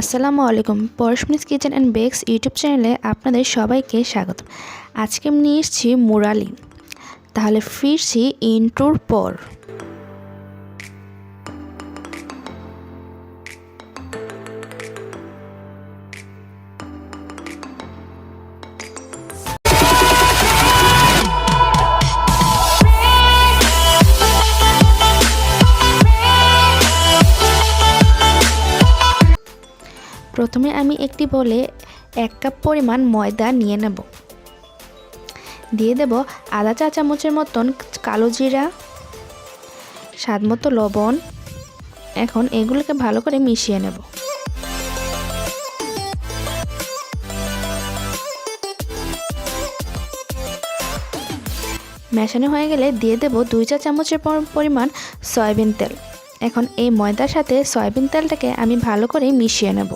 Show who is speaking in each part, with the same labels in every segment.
Speaker 1: আসসালামু আলাইকুম। পরশমিস কিচেন অ্যান্ড বেক্স ইউটিউব চ্যানেলে আপনাদের সবাইকে স্বাগত আজকে আমি নিয়ে এসেছি মুরালি। তাহলে ফিরছি ইন্টুর পর। প্রথমে আমি একটি বলে এক কাপ পরিমাণ ময়দা নিয়ে নেব। দিয়ে দেব আধা চা চামচের মতন কালো জিরা, স্বাদ মতো লবণ। এখন এগুলোকে ভালো করে মিশিয়ে নেব। মেশানো হয়ে গেলে দিয়ে দেব দুই চা চামচের পরিমাণ সয়াবিন তেল। এখন এই ময়দার সাথে সয়াবিন তেলটাকে আমি ভালো করে মিশিয়ে নেব।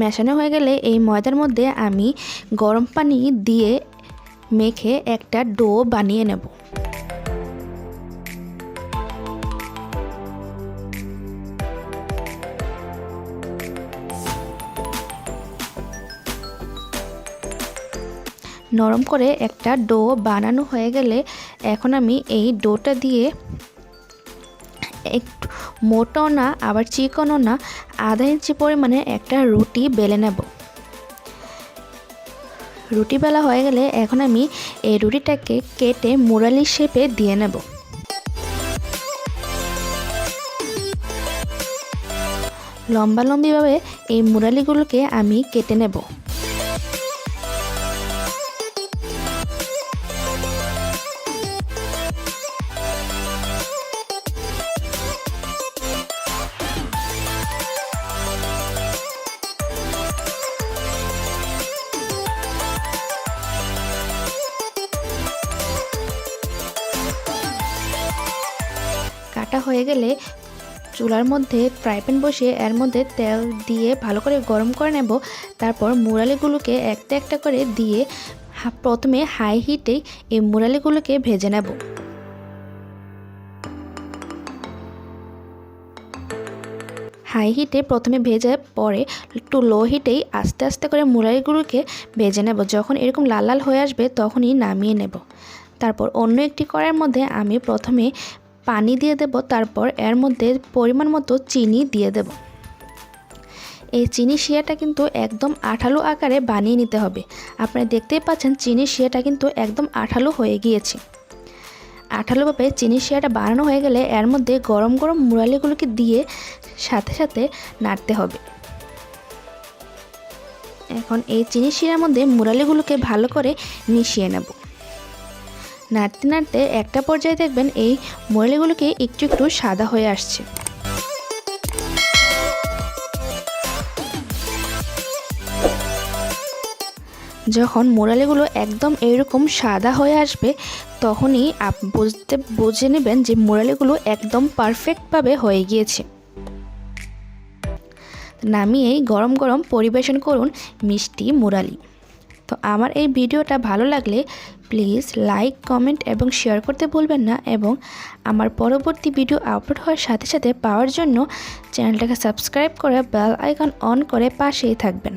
Speaker 1: মেশানো হয়ে গেলে এই ময়দার মধ্যে আমি গরম পানি দিয়ে মেখে একটা ডো বানিয়ে নেব। নরম করে একটা ডো বানানো হয়ে গেলে এখন আমি এই ডোটা দিয়ে একটু মোটাও না, আবার চিকনও না, আধা ইঞ্চি পরিমাণে একটা রুটি বেলে নেব। রুটি বেলা হয়ে গেলে এখন আমি এই রুটিটাকে কেটে মুরালি শেপে দিয়ে নেব। লম্বা লম্বিভাবে এই মুরালিগুলোকে আমি কেটে নেব। কাটা হয়ে গেলে চুলার মধ্যে ফ্রাই প্যান বসিয়ে এর মধ্যে তেল দিয়ে ভালো করে গরম করে নেব। তারপর মুরালিগুলোকে একটা একটা করে দিয়ে প্রথমে হাই হিটে এই মুরালিগুলোকে ভেজে নেব। হাই হিটে প্রথমে ভেজে পরে একটু লো হিটেই আস্তে আস্তে করে মুরালিগুলোকে ভেজে নেব। যখন এরকম লাল লাল হয়ে আসবে তখনই নামিয়ে নেব। তারপর অন্য একটি কড়াইয়ের মধ্যে আমি প্রথমে পানি দিয়ে দেব, তারপর এর মধ্যে পরিমাণ মতো চিনি দিয়ে দেব। এই চিনি শিয়াটা কিন্তু একদম আঠালো আকারে বানিয়ে নিতে হবে। আপনারা দেখতেই পাচ্ছেন চিনি শিয়াটা কিন্তু একদম আঠালো হয়ে গিয়েছে। আঠালোভাবে চিনি শিয়াটা বানানো হয়ে গেলে এর মধ্যে গরম গরম মুরালিগুলোকে দিয়ে সাথে সাথে নাড়তে হবে। এখন এই চিনি শিরার মধ্যে মুরালিগুলোকে ভালো করে মিশিয়ে নেব। নাড়তে নাড়তে একটা পর্যায়ে দেখবেন এই মুরালিগুলোকে একটু একটু সাদা হয়ে আসছে। যখন মোরালিগুলো একদম এরকম সাদা হয়ে আসবে, তখনই আপ বুঝতে, বুঝে নেবেন যে মোরালিগুলো একদম পারফেক্টভাবে হয়ে গিয়েছে। নামিয়েই গরম গরম পরিবেশন করুন মিষ্টি মুরালি তো আমার এই ভিডিওটা ভালো লাগলে প্লিজ লাইক কমেন্ট এবং শেয়ার করতে ভুলবেন না এবং আমার পরবর্তী ভিডিও আপলোড হওয়ার সাথে সাথে পাওয়ার জন্য চ্যানেলটাকে সাবস্ক্রাইব করে বেল আইকন অন করে পাশেই থাকবেন।